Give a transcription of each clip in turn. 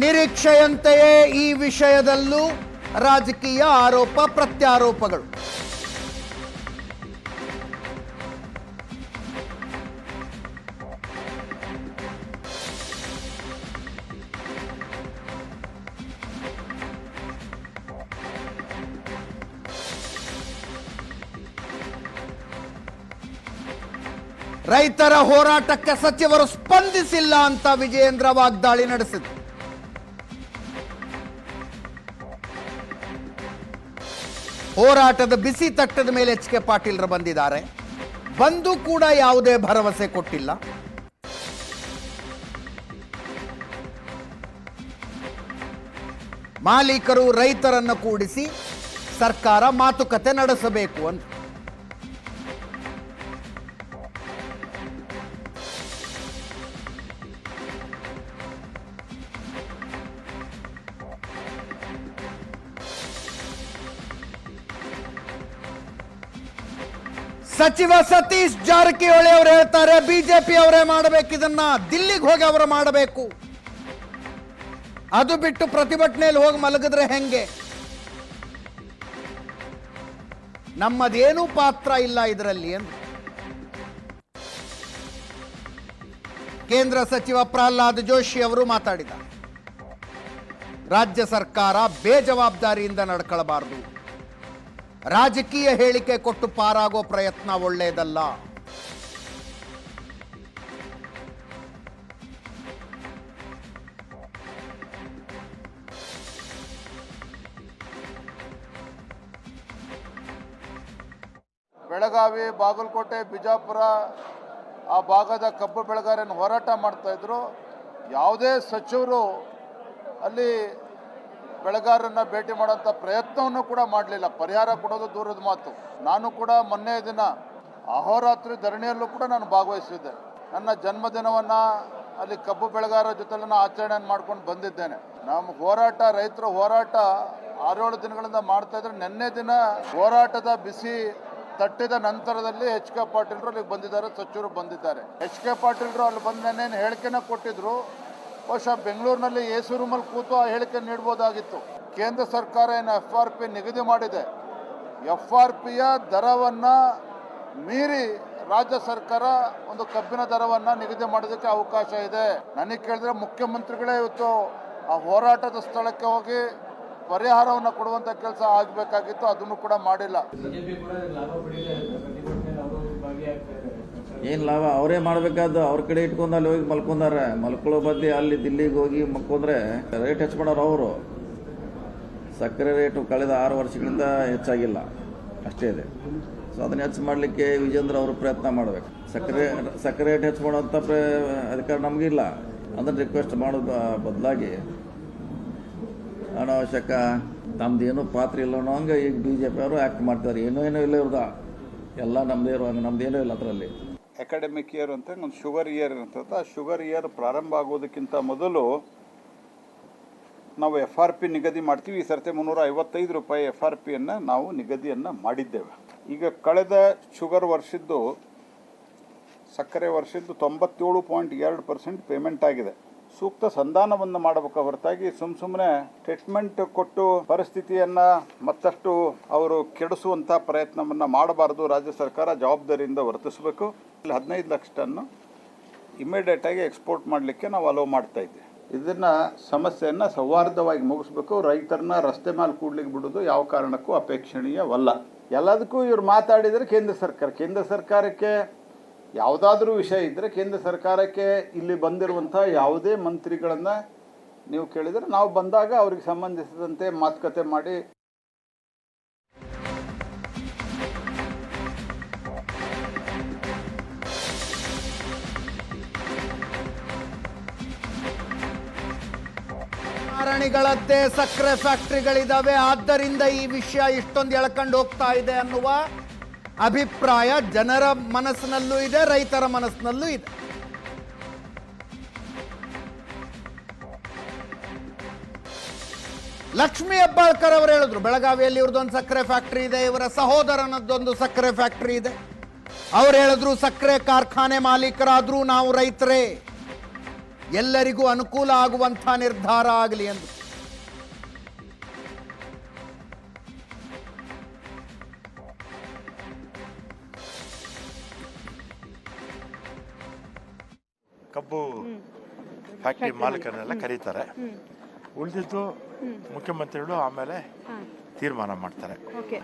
ನಿರೀಕ್ಷೆಯಂತೆಯೇ ಈ ವಿಷಯದಲ್ಲೂ ರಾಜಕೀಯ ಆರೋಪ ಪ್ರತ್ಯಾರೋಪಗಳು. ರೈತರ ಹೋರಾಟಕ್ಕೆ ಸಚಿವರು ಸ್ಪಂದಿಸಿಲ್ಲ ಅಂತ ವಿಜಯೇಂದ್ರ ವಾಗ್ದಾಳಿ ನಡೆಸಿದರು. ಹೋರಾಟದ ಬಿಸಿ ತಟ್ಟದ ಮೇಲೆ ಎಚ್ ಕೆ ಪಾಟೀಲ್ರು ಬಂದಿದ್ದಾರೆ. ಬಂದು ಕೂಡ ಯಾವುದೇ ಭರವಸೆ ಕೊಟ್ಟಿಲ್ಲ. ಮಾಲೀಕರು ರೈತರನ್ನು ಕೂಡಿಸಿ ಸರ್ಕಾರ ಮಾತುಕತೆ ನಡೆಸಬೇಕು ಅಂತ. ಸಚಿವ ಸತೀಶ್ ಜಾರಕಿಹೊಳಿ ಅವರು ಹೇಳ್ತಾರೆ, ಬಿಜೆಪಿ ಅವರೇ ಮಾಡಬೇಕು, ಇದನ್ನ ದಿಲ್ಲಿಗೆ ಹೋಗಿ ಅವರು ಮಾಡಬೇಕು. ಅದು ಬಿಟ್ಟು ಪ್ರತಿಭಟನೆಯಲ್ಲಿ ಹೋಗಿ ಮಲಗಿದ್ರೆ ಹೆಂಗೆ? ನಮ್ಮದೇನೂ ಪಾತ್ರ ಇಲ್ಲ ಇದರಲ್ಲಿ ಅಂತ ಕೇಂದ್ರ ಸಚಿವ ಪ್ರಹ್ಲಾದ್ ಜೋಶಿ ಅವರು ಮಾತಾಡಿದ್ದಾರೆ. ರಾಜ್ಯ ಸರ್ಕಾರ ಬೇಜವಾಬ್ದಾರಿಯಿಂದ ನಡ್ಕೊಳ್ಬಾರದು. ರಾಜಕೀಯ ಹೇಳಿಕೆ ಕೊಟ್ಟು ಪಾರಾಗೋ ಪ್ರಯತ್ನ ಒಳ್ಳೆಯದಲ್ಲ. ಬೆಳಗಾವಿ, ಬಾಗಲಕೋಟೆ, ಬಿಜಾಪುರ, ಆ ಭಾಗದ ಕಬ್ಬು ಬೆಳೆಗಾರನ್ನು ಹೋರಾಟ ಮಾಡ್ತಾ ಇದ್ರು. ಯಾವುದೇ ಸಚಿವರು ಅಲ್ಲಿ ಬೆಳೆಗಾರರನ್ನ ಭೇಟಿ ಮಾಡುವಂಥ ಪ್ರಯತ್ನವನ್ನು ಕೂಡ ಮಾಡಲಿಲ್ಲ. ಪರಿಹಾರ ಕೊಡೋದು ದೂರದ ಮಾತು. ನಾನು ಕೂಡ ಮೊನ್ನೆ ದಿನ ಅಹೋರಾತ್ರಿ ಧರಣಿಯಲ್ಲೂ ಕೂಡ ನಾನು ಭಾಗವಹಿಸಿದ್ದೆ. ನನ್ನ ಜನ್ಮದಿನವನ್ನು ಅಲ್ಲಿ ಕಬ್ಬು ಬೆಳೆಗಾರರ ಜೊತೆಲ್ಲ ಆಚರಣೆಯನ್ನು ಆಚರಣೆ ಮಾಡ್ಕೊಂಡು ಬಂದಿದ್ದೇನೆ. ನಮ್ಮ ಹೋರಾಟ, ರೈತರ ಹೋರಾಟ ಆರೇಳು ದಿನಗಳಿಂದ ಮಾಡ್ತಾ ಇದ್ರೆ ನಿನ್ನೆ ದಿನ ಹೋರಾಟದ ಬಿಸಿ ತಟ್ಟಿದ ನಂತರದಲ್ಲಿ ಎಚ್ ಕೆ ಪಾಟೀಲ್ರು ಅಲ್ಲಿಗೆ ಬಂದಿದ್ದಾರೆ, ಸಚಿವರು ಬಂದಿದ್ದಾರೆ. ಎಚ್ ಕೆ ಪಾಟೀಲ್ರು ಅಲ್ಲಿ ಬಂದು ಹೇಳಿಕೆನ ಕೊಟ್ಟಿದ್ರು ಬಹುಶಃ ಬೆಂಗಳೂರಿನಲ್ಲಿ ಎ ರೂಮಲ್ಲಿ ಕೂತು ಆ ಹೇಳಿಕೆ ನೀಡಬಹುದಾಗಿತ್ತು ಕೇಂದ್ರ ಸರ್ಕಾರ ಏನು ಎಫ್ ಆರ್ ಪಿ ನಿಗದಿ ಮಾಡಿದೆ. ಎಫ್ ಆರ್ ಪಿಯ ದರವನ್ನು ಮೀರಿ ರಾಜ್ಯ ಸರ್ಕಾರ ಒಂದು ಕಬ್ಬಿನ ದರವನ್ನು ನಿಗದಿ ಮಾಡೋದಕ್ಕೆ ಅವಕಾಶ ಇದೆ. ನನಗೆ ಕೇಳಿದ್ರೆ ಮುಖ್ಯಮಂತ್ರಿಗಳೇ ಇವತ್ತು ಆ ಹೋರಾಟದ ಸ್ಥಳಕ್ಕೆ ಹೋಗಿ ಪರಿಹಾರವನ್ನು ಕೊಡುವಂಥ ಕೆಲಸ ಆಗಬೇಕಾಗಿತ್ತು, ಅದನ್ನು ಕೂಡ ಮಾಡಿಲ್ಲ. ಏನು ಲಾಭ? ಅವರೇ ಮಾಡಬೇಕಾದ್ದು ಅವ್ರ ಕಡೆ ಇಟ್ಕೊಂಡು ಅಲ್ಲಿ ಹೋಗಿ ಮಲ್ಕೊಂಡಾರೆ. ಮಲ್ಕೊಳ್ಳೋ ಬದ್ಲಿ ಅಲ್ಲಿ ದಿಲ್ಲಿಗೆ ಹೋಗಿ ಮಲ್ಕೊಂಡ್ರೆ ರೇಟ್ ಹೆಚ್ಚು ಮಾಡೋರು ಅವರು. ಸಕ್ಕರೆ ರೇಟು ಕಳೆದ ಆರು ವರ್ಷಗಳಿಂದ ಹೆಚ್ಚಾಗಿಲ್ಲ. ಅಷ್ಟೇ ಇದೆ. ಸೊ ಅದನ್ನ ಹೆಚ್ಚು ಮಾಡಲಿಕ್ಕೆ ವಿಜೇಂದ್ರ ಅವರು ಪ್ರಯತ್ನ ಮಾಡಬೇಕು. ಸಕ್ಕರೆ ಸಕ್ಕರೆ ರೇಟ್ ಹೆಚ್ಚು ಮಾಡೋಂಥ ಪ್ರೇ ಅಧಿಕಾರ ನಮಗಿಲ್ಲ. ಅದನ್ನು ರಿಕ್ವೆಸ್ಟ್ ಮಾಡೋದು ಬದಲಾಗಿ. ಅನಾವಶ್ಯಕ. ತಮ್ದೇನು ಪಾತ್ರ ಇಲ್ಲ ಅನ್ನೋ ಹಂಗೆ ಈಗ ಬಿ ಜೆ ಪಿ ಅವರು ಆ್ಯಕ್ಟ್ ಮಾಡ್ತಾರೆ ಏನೋ ಏನೋ ಇಲ್ಲ ಇವ್ರದ. ಎಲ್ಲ ನಮ್ಮದೇ ಇರುವಾಗ ನಮ್ದೇನೂ ಇಲ್ಲ ಅದರಲ್ಲಿ. ಅಕಾಡೆಮಿಕ್ ಇಯರ್ ಅಂತ ಒಂದು ಶುಗರ್ ಇಯರ್ ಇರ್ತದೆ ಆ ಶುಗರ್ ಇಯರ್ ಪ್ರಾರಂಭ ಆಗೋದಕ್ಕಿಂತ ಮೊದಲು ನಾವು ಎಫ್ ಆರ್ ಪಿ ನಿಗದಿ ಮಾಡ್ತೀವಿ. ಈ ಸರ್ತಿ ಮುನ್ನೂರ ಐವತ್ತೈದು ರೂಪಾಯಿ ಎಫ್ ಆರ್ ಪಿಯನ್ನು ನಾವು ನಿಗದಿಯನ್ನು ಮಾಡಿದ್ದೇವೆ. ಈಗ ಕಳೆದ ಶುಗರ್ ವರ್ಷದ್ದು, ಸಕ್ಕರೆ ವರ್ಷದ್ದು ತೊಂಬತ್ತೇಳು ಪಾಯಿಂಟ್ ಎರಡು ಪರ್ಸೆಂಟ್ ಪೇಮೆಂಟ್ ಆಗಿದೆ. ಸೂಕ್ತ ಸಂಧಾನವನ್ನು ಮಾಡಬೇಕು ಹೊರತಾಗಿ ಸುಮ್ಮ ಸುಮ್ಮನೆ ಟ್ರೀಟ್ಮೆಂಟ್ ಕೊಟ್ಟು ಪರಿಸ್ಥಿತಿಯನ್ನು ಮತ್ತಷ್ಟು ಅವರು ಕೆಡಿಸುವಂಥ ಪ್ರಯತ್ನವನ್ನು ಮಾಡಬಾರದು. ರಾಜ್ಯ ಸರ್ಕಾರ ಜವಾಬ್ದಾರಿಯಿಂದ ವರ್ತಿಸಬೇಕು. ಹದಿನೈದು ಲಕ್ಷ ಟನ್ನು ಇಮಿಡಿಯೇಟ್ ಆಗಿ ಎಕ್ಸ್ಪೋರ್ಟ್ ಮಾಡಲಿಕ್ಕೆ ನಾವು ಅಲೋ ಮಾಡ್ತಾ ಇದ್ದೀವಿ ಇದನ್ನು ಸಮಸ್ಯೆಯನ್ನು ಸೌಹಾರ್ದವಾಗಿ ಮುಗಿಸ್ಬೇಕು. ರೈತರನ್ನ ರಸ್ತೆ ಮೇಲೆ ಕೂಡ್ಲಿಕ್ಕೆ ಬಿಡೋದು ಯಾವ ಕಾರಣಕ್ಕೂ ಅಪೇಕ್ಷಣೀಯವಲ್ಲ. ಎಲ್ಲದಕ್ಕೂ ಇವ್ರು ಮಾತಾಡಿದರೆ ಕೇಂದ್ರ ಸರ್ಕಾರ. ಕೇಂದ್ರ ಸರ್ಕಾರಕ್ಕೆ ಯಾವುದಾದ್ರೂ ವಿಷಯ ಇದ್ದರೆ ಕೇಂದ್ರ ಸರ್ಕಾರಕ್ಕೆ ಇಲ್ಲಿ ಬಂದಿರುವಂಥ ಯಾವುದೇ ಮಂತ್ರಿಗಳನ್ನು ನೀವು ಕೇಳಿದರೆ ನಾವು ಬಂದಾಗ ಅವ್ರಿಗೆ ಸಂಬಂಧಿಸಿದಂತೆ ಮಾತುಕತೆ ಮಾಡಿ ಕಾರಣಿಗಳದ್ದೇ ಸಕ್ಕರೆ ಫ್ಯಾಕ್ಟರಿಗಳಿದಾವೆ. ಆದ್ದರಿಂದ ಈ ವಿಷಯ ಇಷ್ಟೊಂದು ಎಳ್ಕೊಂಡು ಹೋಗ್ತಾ ಇದೆ ಅನ್ನುವ ಅಭಿಪ್ರಾಯ ಜನರ ಮನಸ್ಸಿನಲ್ಲೂ ಇದೆ, ರೈತರ ಮನಸ್ಸಿನಲ್ಲೂ ಇದೆ. ಲಕ್ಷ್ಮೀ ಹೆಬ್ಬಾಳ್ಕರ್ ಅವರು ಹೇಳಿದ್ರು, ಬೆಳಗಾವಿಯಲ್ಲಿ ಇವ್ರದ್ದೊಂದು ಸಕ್ಕರೆ ಫ್ಯಾಕ್ಟರಿ ಇದೆ, ಇವರ ಸಹೋದರನದ್ದೊಂದು ಸಕ್ಕರೆ ಫ್ಯಾಕ್ಟರಿ ಇದೆ. ಅವ್ರು ಹೇಳಿದ್ರು, ಸಕ್ಕರೆ ಕಾರ್ಖಾನೆ ಮಾಲೀಕರಾದ್ರೂ ನಾವು ರೈತರೇ. ಎಲ್ಲರಿಗೂ ಅನುಕೂಲ ಆಗುವಂಥ ನಿರ್ಧಾರ ಆಗಲಿ ಎಂದು. ಕಬ್ಬು ಫ್ಯಾಕ್ಟ್ರಿ ಮಾಲೀಕರನ್ನೆಲ್ಲ ಕರೀತಾರೆ. ಉಳಿದಿದ್ದು ಮುಖ್ಯಮಂತ್ರಿಗಳು ಆಮೇಲೆ ತೀರ್ಮಾನ ಮಾಡ್ತಾರೆ. ಓಕೆ.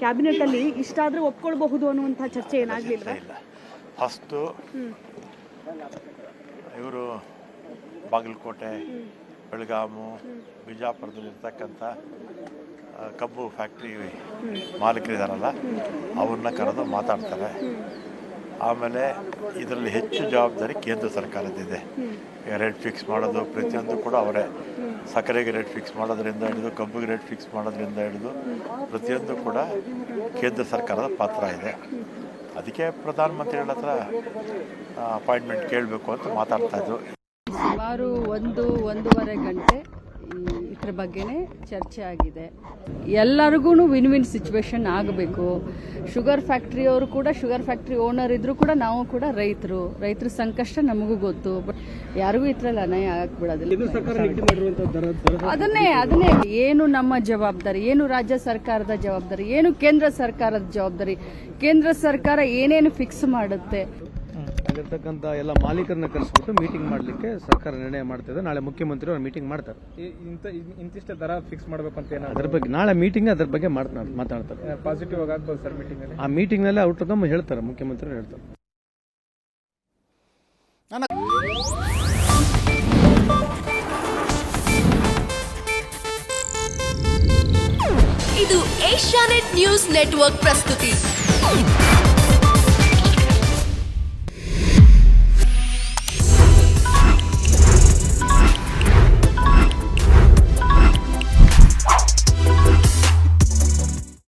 ಕ್ಯಾಬಿನೆಟ್ ಅಲ್ಲಿ ಇಷ್ಟಾದ್ರೂ ಒಪ್ಕೊಳ್ಬಹುದು ಅನ್ನುವಂಥ ಚರ್ಚೆ ಏನಾಗಲಿಲ್ಲ ಇಲ್ಲ. ಫಸ್ಟು ಇವರು ಬಾಗಲಕೋಟೆ, ಬೆಳಗಾಮು ಬಿಜಾಪುರದಲ್ಲಿರ್ತಕ್ಕಂಥ ಕಬ್ಬು ಫ್ಯಾಕ್ಟ್ರಿ ಮಾಲೀಕರಿದಾರಲ್ಲ, ಅವ್ರನ್ನ ಕರೆದು ಮಾತಾಡ್ತಾರೆ. ಆಮೇಲೆ ಇದರಲ್ಲಿ ಹೆಚ್ಚು ಜವಾಬ್ದಾರಿ ಕೇಂದ್ರ ಸರ್ಕಾರದ್ದಿದೆ. ಈಗ ರೇಟ್ ಫಿಕ್ಸ್ ಮಾಡೋದು ಪ್ರತಿಯೊಂದು ಕೂಡ ಅವರೇ. ಸಕ್ಕರೆಗೆ ರೇಟ್ ಫಿಕ್ಸ್ ಮಾಡೋದ್ರಿಂದ ಹಿಡಿದು, ಕಬ್ಬಿಗೆ ರೇಟ್ ಫಿಕ್ಸ್ ಮಾಡೋದ್ರಿಂದ ಹಿಡಿದು ಪ್ರತಿಯೊಂದು ಕೂಡ ಕೇಂದ್ರ ಸರ್ಕಾರದ ಪಾತ್ರ ಇದೆ. ಅದಕ್ಕೆ ಪ್ರಧಾನಮಂತ್ರಿಗಳ ಹತ್ರ ಅಪಾಯಿಂಟ್ಮೆಂಟ್ ಕೇಳಬೇಕು ಅಂತ ಮಾತಾಡ್ತಾ ಇದ್ರು. ಸುಮಾರು ಒಂದು ಒಂದೂವರೆ ಗಂಟೆ ಇದ್ರ ಬಗ್ಗೆನೇ ಚರ್ಚೆ ಆಗಿದೆ. ಎಲ್ಲರಿಗೂ ವಿನ್ ವಿನ್ ಸಿಚುವೇಶನ್ ಆಗಬೇಕು ಶುಗರ್ ಫ್ಯಾಕ್ಟ್ರಿಯವರು ಕೂಡ ಶುಗರ್ ಫ್ಯಾಕ್ಟ್ರಿ ಓನರ್ ಇದ್ದರೂ ಕೂಡ ನಾವು ಕೂಡ ರೈತರು. ರೈತರ ಸಂಕಷ್ಟ ನಮಗೂ ಗೊತ್ತು. ಬಟ್ ಯಾರಿಗೂ ಇದ್ರಲ್ಲಿ ಅನ್ಯಾಯ ಆಗ್ಬಿಡೋದಿಲ್ಲ. ಅದನ್ನೇ ಅದನ್ನೇ ಏನು ನಮ್ಮ ಜವಾಬ್ದಾರಿ? ಏನು ರಾಜ್ಯ ಸರ್ಕಾರದ ಜವಾಬ್ದಾರಿ? ಏನು ಕೇಂದ್ರ ಸರ್ಕಾರದ ಜವಾಬ್ದಾರಿ? ಕೇಂದ್ರ ಸರ್ಕಾರ ಏನೇನು ಫಿಕ್ಸ್ ಮಾಡುತ್ತೆ? ಅಲ್ಲಿರ್ತಕ್ಕಂಥ ಎಲ್ಲ ಮಾಲೀಕರನ್ನ ಕರೆಸ್ಬಿಟ್ಟು ಮೀಟಿಂಗ್ ಮಾಡಲಿಕ್ಕೆ ಸರ್ಕಾರ ನಿರ್ಣಯ ಮಾಡ್ತಿದೆ ನಾಳೆ ಮುಖ್ಯಮಂತ್ರಿ ಅವರು ಮೀಟಿಂಗ್ ಮಾಡ್ತಾರೆ. ಇಂತ ಇಂತಿಷ್ಟ ದರ ಫಿಕ್ಸ್ ಮಾಡಬೇಕು ಅಂತ ಏನಾದ್ರು ಅದ್ರ ಬಗ್ಗೆ ನಾಳೆ ಮೀಟಿಂಗ್ ಅದ್ರ ಬಗ್ಗೆ ಮಾತಾಡ್ತಾರೆ. ಪಾಸಿಟಿವ್ ಆಗಿ ಆಗ್ಬೋದು ಸರ್ ಮೀಟಿಂಗ್ ಅಲ್ಲಿ. ಆ ಮೀಟಿಂಗ್ನಲ್ಲಿ ಔಟ್ಕಮ್ ಹೇಳ್ತಾರೆ ಮುಖ್ಯಮಂತ್ರಿ ಹೇಳ್ತಾರೆ. ಇದು ಏಷ್ಯಾನೆಟ್ ನ್ಯೂಸ್ ನೆಟ್ವರ್ಕ್ ಪ್ರಸ್ತುತಿ.